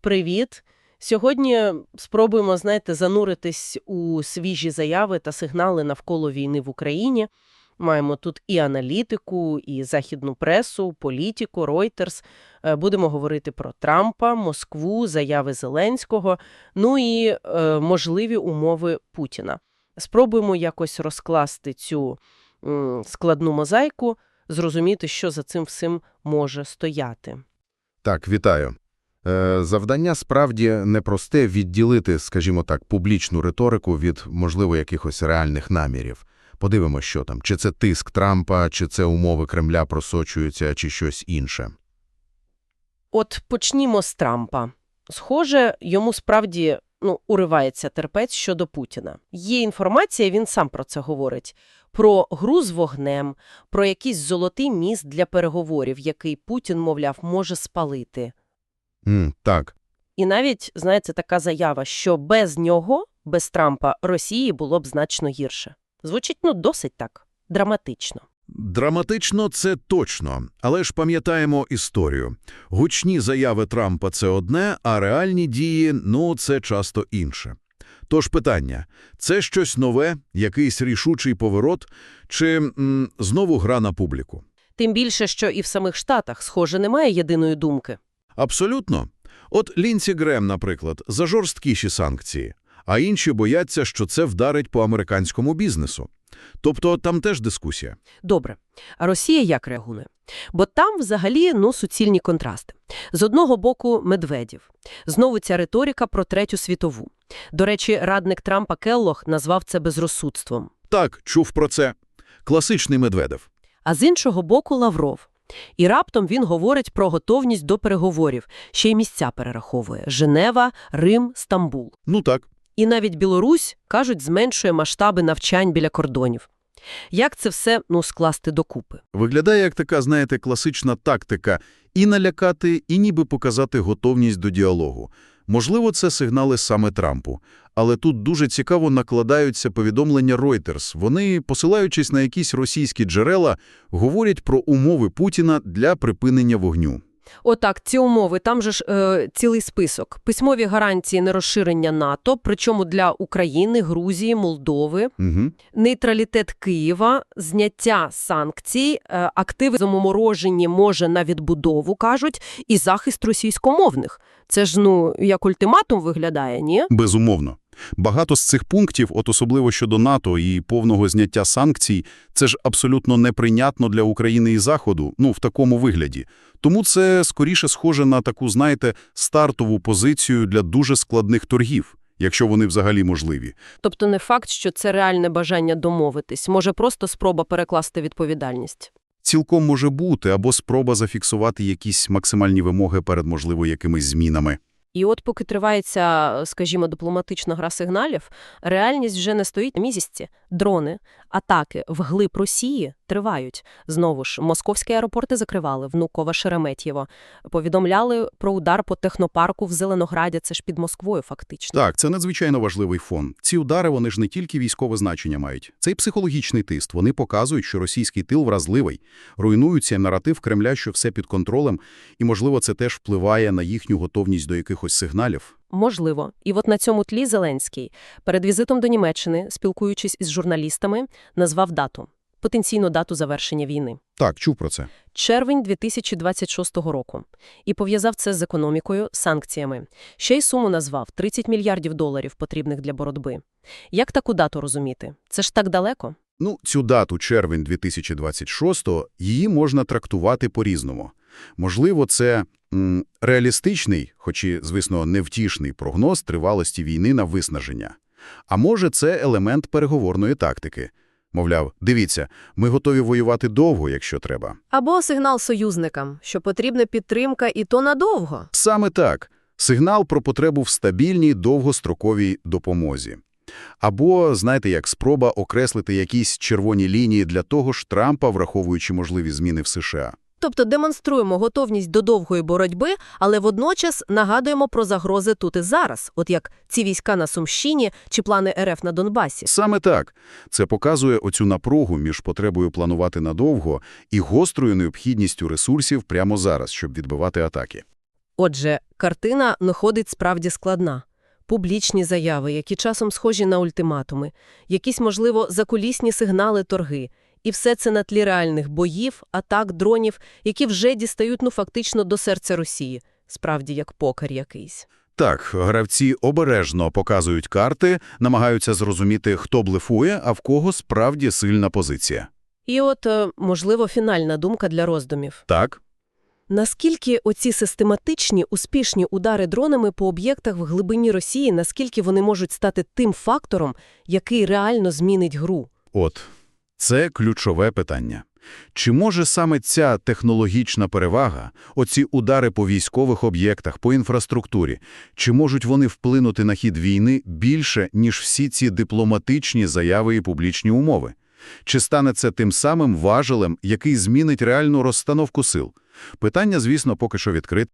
Привіт! Сьогодні спробуємо, знаєте, зануритись у свіжі заяви та сигнали навколо війни в Україні. Маємо тут і аналітику, і західну пресу, політику, Reuters. Е, Будемо говорити про Трампа, Москву, заяви Зеленського, ну і е, можливі умови Путіна. Спробуємо якось розкласти цю м, складну мозаїку, зрозуміти, що за цим всім може стояти. Так, вітаю. Е, завдання справді непросте відділити, скажімо так, публічну риторику від, можливо, якихось реальних намірів. Подивимося, що там. Чи це тиск Трампа, чи це умови Кремля просочуються, чи щось інше. От почнімо з Трампа. Схоже, йому справді ну, уривається терпець щодо Путіна. Є інформація, він сам про це говорить, про гру з вогнем, про якийсь золотий міст для переговорів, який Путін, мовляв, може спалити. М, так, І навіть, знаєте, така заява, що без нього, без Трампа, Росії було б значно гірше. Звучить, ну, досить так, драматично. Драматично це точно, але ж пам'ятаємо історію. Гучні заяви Трампа – це одне, а реальні дії – ну, це часто інше. Тож питання – це щось нове, якийсь рішучий поворот, чи м, знову гра на публіку? Тим більше, що і в самих Штатах, схоже, немає єдиної думки. Абсолютно. От Лінсі Грем, наприклад, за жорсткіші санкції, а інші бояться, що це вдарить по американському бізнесу. Тобто там теж дискусія. Добре. А Росія як реагує? Бо там взагалі ну, суцільні контрасти. З одного боку Медведів. Знову ця риторика про Третю світову. До речі, радник Трампа Келлох назвав це безрозсудством. Так, чув про це. Класичний Медведев. А з іншого боку Лавров. І раптом він говорить про готовність до переговорів, ще й місця перераховує – Женева, Рим, Стамбул. Ну так. І навіть Білорусь, кажуть, зменшує масштаби навчань біля кордонів. Як це все ну, скласти докупи? Виглядає як така, знаєте, класична тактика і налякати, і ніби показати готовність до діалогу. Можливо, це сигнали саме Трампу. Але тут дуже цікаво накладаються повідомлення Reuters. Вони, посилаючись на якісь російські джерела, говорять про умови Путіна для припинення вогню. Отак, ці умови, там же ж е, цілий список. Письмові гарантії нерозширення НАТО, причому для України, Грузії, Молдови, Угу. нейтралітет Києва, зняття санкцій, е, активи заморожені може на відбудову, кажуть, і захист російськомовних. Це ж, ну, як ультиматум виглядає, ні? Безумовно. Багато з цих пунктів, от особливо щодо НАТО і повного зняття санкцій, це ж абсолютно неприйнятно для України і Заходу, ну, в такому вигляді. Тому це скоріше схоже на таку, знаєте, стартову позицію для дуже складних торгів, якщо вони взагалі можливі. Тобто не факт, що це реальне бажання домовитись, може просто спроба перекласти відповідальність. Цілком може бути або спроба зафіксувати якісь максимальні вимоги перед, можливо, якимись змінами. І от поки тривається, скажімо, дипломатична гра сигналів, реальність вже не стоїть на місці. Дрони, атаки вглиб Росії тривають. Знову ж, московські аеропорти закривали, Внуково, Шереметьєво. Повідомляли про удар по технопарку в Зеленограді, це ж під Москвою фактично. Так, це надзвичайно важливий фон. Ці удари, вони ж не тільки військове значення мають. Це й психологічний тиск. Вони показують, що російський тил вразливий. Руйнується наратив Кремля, що все під контролем, і, можливо, це теж впливає на їхню готовність до якихось сигналів. Можливо. І от на цьому тлі Зеленський перед візитом до Німеччини, спілкуючись із журналістами, назвав дату. Потенційну дату завершення війни. Так, чув про це. червень 2026 року. І пов'язав це з економікою, санкціями. Ще й суму назвав – 30 мільярдів доларів, потрібних для боротьби. Як таку дату розуміти? Це ж так далеко? Ну, цю дату, червень 2026-го, її можна трактувати по-різному. Можливо, це м, реалістичний, хоч і, звісно, невтішний прогноз тривалості війни на виснаження. А може, це елемент переговорної тактики. Мовляв, дивіться, ми готові воювати довго, якщо треба. Або сигнал союзникам, що потрібна підтримка і то надовго. Саме так. Сигнал про потребу в стабільній довгостроковій допомозі. Або, знаєте, як спроба окреслити якісь червоні лінії для того ж Трампа, враховуючи можливі зміни в США. Тобто демонструємо готовність до довгої боротьби, але водночас нагадуємо про загрози тут і зараз, от як ці війська на Сумщині чи плани РФ на Донбасі. Саме так. Це показує оцю напругу між потребою планувати надовго і гострою необхідністю ресурсів прямо зараз, щоб відбивати атаки. Отже, картина виходить справді складна. Публічні заяви, які часом схожі на ультиматуми, якісь, можливо, закулісні сигнали торги. І все це на тлі реальних боїв, атак, дронів, які вже дістають, ну, фактично, до серця Росії. Справді, як покер якийсь. Так, гравці обережно показують карти, намагаються зрозуміти, хто блефує, а в кого справді сильна позиція. І от, е, можливо, фінальна думка для роздумів. Так? Наскільки оці систематичні, успішні удари дронами по об'єктах в глибині Росії, наскільки вони можуть стати тим фактором, який реально змінить гру? От, це ключове питання. Чи може саме ця технологічна перевага, оці удари по військових об'єктах, по інфраструктурі, чи можуть вони вплинути на хід війни більше, ніж всі ці дипломатичні заяви і публічні умови? Чи стане це тим самим важелем, який змінить реальну розстановку сил? Питання, звісно, поки що відкрите.